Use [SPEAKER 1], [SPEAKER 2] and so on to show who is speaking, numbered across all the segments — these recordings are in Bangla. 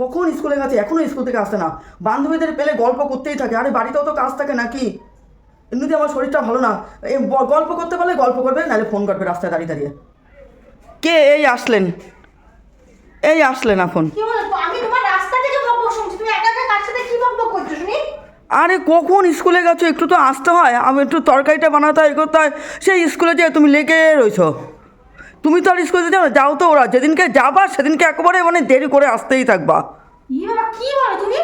[SPEAKER 1] কখন স্কুলে গেছে? এখনও স্কুল থেকে আসতে না। বান্ধবীদের পেলে গল্প করতেই থাকে। আরে বাড়িতেও তো কাজ থাকে নাকি? এমনিতে আমার শরীরটা ভালো না। এই গল্প করতে পারলে গল্প করবে নাহলে ফোন করবে রাস্তায় দাঁড়িয়ে দাঁড়িয়ে। কে এই আসলেন? এই আসলেন এখন। আরে কখন স্কুলে গেছো? একটু তো আসতে হয়। আমি একটু তরকারিটা বানাতে হয় করতে হয়। সেই স্কুলে যে তুমি লেগে রয়েছো। তুমি তো আর স্কুলে যাও না যাও তো ওরা। যেদিনকে যাবা সেদিনকে একেবারে মানে দেরি করে আসতেই থাকবা।
[SPEAKER 2] ই বাবা কি বলো তুমি?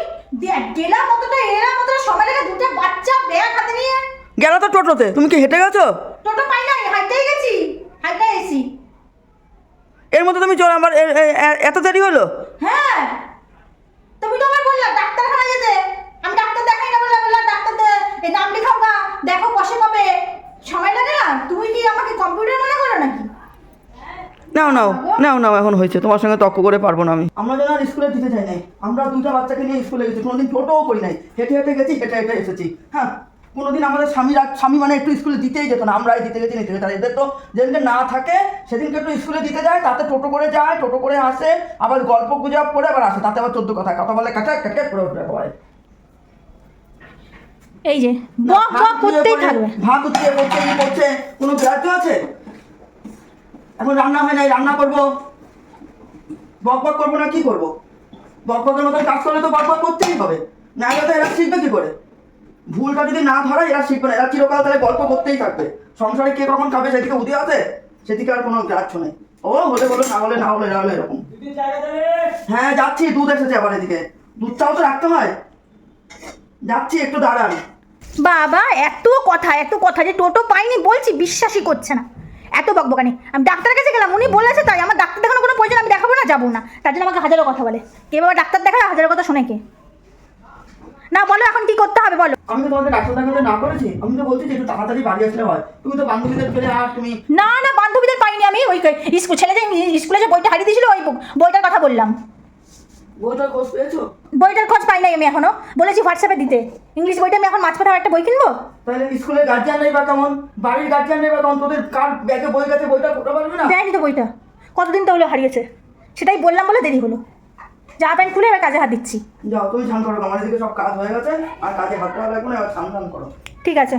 [SPEAKER 2] মতোটা সময় লাগে দুটো বাচ্চা ব্যাগ হাতে নিয়ে।
[SPEAKER 1] গেল তো টোটোতে তুমি কি হেঁটে গেছো?
[SPEAKER 2] টোটো পাই নাই হাইটাই গেছি এসি
[SPEAKER 1] এর মধ্যে তুমি চলে আমার এত দেরি হলো?
[SPEAKER 2] হ্যাঁ তুমি তো আমার বললা ডাক্তারখানা যেতে আমি ডাক্তার দেখাই না বলে বললাম ডাক্তার দে- এই নাম লেখাও গা দেখো বসে কবে সময় লাগে না তুমি কি আমাকে কম্পিউটার মনে করো নাকি
[SPEAKER 1] নাও নাও নাও নাও এখন হয়েছে। তোমার সঙ্গে তর্ক করে পারব না আমি। আমরা যেন স্কুলে দিতে চাই নাই। আমরা দুটো বাচ্চাকে নিয়ে স্কুলে গেছি কোনোদিন টোটোও করি নাই। হেঁটে হেঁটে গেছি হেঁটে হেঁটে এসেছি। হ্যাঁ কোনোদিন আমাদের স্বামী স্বামী মানে একটু স্কুলে দিতেই যেত না। আমরাই দিতে গেছি নিতে গেছি। এদের তো যেদিনকে না থাকে সেদিনকে একটু স্কুলে দিতে যায় তাতে টোটো করে যায় টোটো করে আসে আবার গল্প গুজব করে আবার আসে। তাতে আবার চোদ্দ কথা কথা বলে কাটা কাটা করে উঠবে সবাই।
[SPEAKER 2] এই যে বক বক করতেই থাকবে।
[SPEAKER 1] ভাত উঠিয়ে পড়ছে ই করছে? কোনো গ্রাহ্য আছে? এখন রান্না হয় নাই রান্না করব। বক বক করব না কি করব? বক বকের মতো কাজ করলে তো বক বক করতেই হবে। না হলে তো এরা শিখবে কি করে? ভুলটা যদি না ধরে এরা শিখবে না। এরা চিরকাল তাহলে গল্প করতেই থাকবে। সংসারে কে কখন খাবে সেদিকে উদয় আছে? সেদিকে আর কোনো গ্রাহ্য নেই। ও হলে বলো না হলে না হলে না হলে এরকম। হ্যাঁ যাচ্ছি দুধ এসেছে আবার এদিকে। দুধটাও তো রাখতে হয়। যাচ্ছি একটু দাঁড়ান।
[SPEAKER 2] বাবা এত কথা এত কথা যে টোটো পাইনি বলছি বিশ্বাসই করছে না। এত বকবকানি। আমি ডাক্তারের কাছে গেলাম উনি বলেছে তাই। আমার ডাক্তার দেখানোর কোনো প্রয়োজন আমি দেখাবো না যাব না। তার জন্য আমাকে হাজারো কথা বলে। কে বাবা ডাক্তার দেখায় হাজারো কথা শোনে কে? না বলো এখন কি করতে হবে বলো।
[SPEAKER 1] আমি তো তোমাকে ডাক্তার দেখাতে না করেছি আমি তো বলছি যে একটু তাড়াতাড়ি বাড়ি আসলে হয়। তুমি তো বান্ধবীদের ফেলে আর তুমি
[SPEAKER 2] না না বান্ধবীদের পাইনি আমি। ওই স্কুল ছেলে যে স্কুলে যে বইটা হারিয়ে দিয়েছিল ওই বইটার কথা বললাম।
[SPEAKER 1] বইটার খোঁজ পেয়েছ?
[SPEAKER 2] বইটার খোঁজ পাই নাই আমি এখনও। বলেছি হোয়াটসঅ্যাপে দিতে। ইংলিশ বইটা আমি এখন মাঝ পথে একটা বই কিনবো?
[SPEAKER 1] তাহলে স্কুলের গার্জিয়ান নেই বা কেমন? বাড়ির গার্জিয়ান নেই বা কেমন? তোদের কার ব্যাগে বই গেছে বইটা করতে পারবে না?
[SPEAKER 2] দেয়নি তো বইটা। কতদিন তো হলো হারিয়েছে? সেটাই বললাম বলে দেরি হলো। যা প্যান্ট খুলে এবার কাজে হাত দিচ্ছি।
[SPEAKER 1] যাও তুমি স্নান করো আমার এদিকে সব কাজ হয়ে গেছে আর কাজে হাত দেওয়া লাগবে না এবার স্নান করো।
[SPEAKER 2] ঠিক আছে।